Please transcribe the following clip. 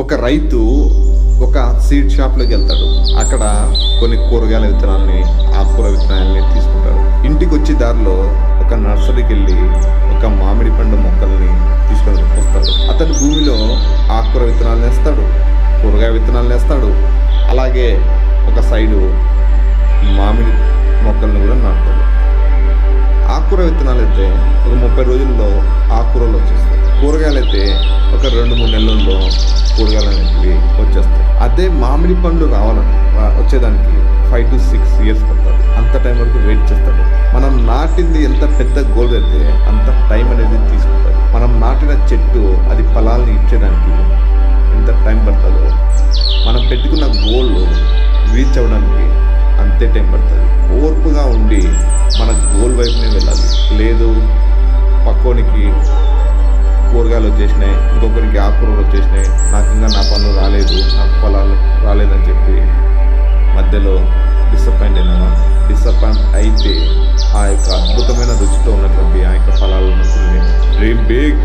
ఒక రైతు ఒక సీడ్ షాప్లోకి వెళ్తాడు. అక్కడ కొన్ని కూరగాయల విత్తనాలని ఆకుకూర విత్తనాలని తీసుకుంటాడు. ఇంటికి వచ్చే దారిలో ఒక నర్సరీకి వెళ్ళి ఒక మామిడి పండు మొక్కల్ని తీసుకొని వస్తాడు. అతని భూమిలో ఆకుకూర విత్తనాలు వేస్తాడు కూరగాయ విత్తనాలు వేస్తాడు అలాగే ఒక సైడు మామిడి మొక్కల్ని కూడా నాటుతాడు. ఆకుకూర విత్తనాలు అయితే ఒక ముప్పై రోజుల్లో ఆకుకూరలు వచ్చేస్తాయి. కూరగాయలు అయితే ఒక రెండు మూడు నెలల్లో అదే మామిడి పండు రావాలని వచ్చేదానికి ఫైవ్ టు సిక్స్ ఇయర్స్ పడుతుంది. అంత టైం వరకు వెయిట్ చేస్తాడు. మనం నాటింది ఎంత పెద్ద గోల్ అయితే అంత టైం అనేది తీసుకుంటుంది మనం నాటిన చెట్టు అది ఫలాల్ని ఇచ్చేదానికి ఎంత టైం పడుతుందో మనం పెట్టుకున్న గోల్ రీచ్ అవ్వడానికి అంతే టైం పడుతుంది. ఓర్పుగా ఉండి మన గోల్ వైపునే వెళ్ళాలి. లేదు పక్కోనికి కూరగాయలు వచ్చేసినాయి ఇంకొకరికి ఆకుకూరలు వచ్చేసినాయి నాకు ఇంకా నా పనులు రాలేదు నాకు పొలాలు రాలేదని చెప్పి మధ్యలో డిసప్పాయింట్ అయినామా డిసప్పాయింట్ అయితే ఆ యొక్క అద్భుతమైన రుచితో ఉన్నటువంటి ఆ యొక్క ఫలాలను డ్రీమ్ బిగ్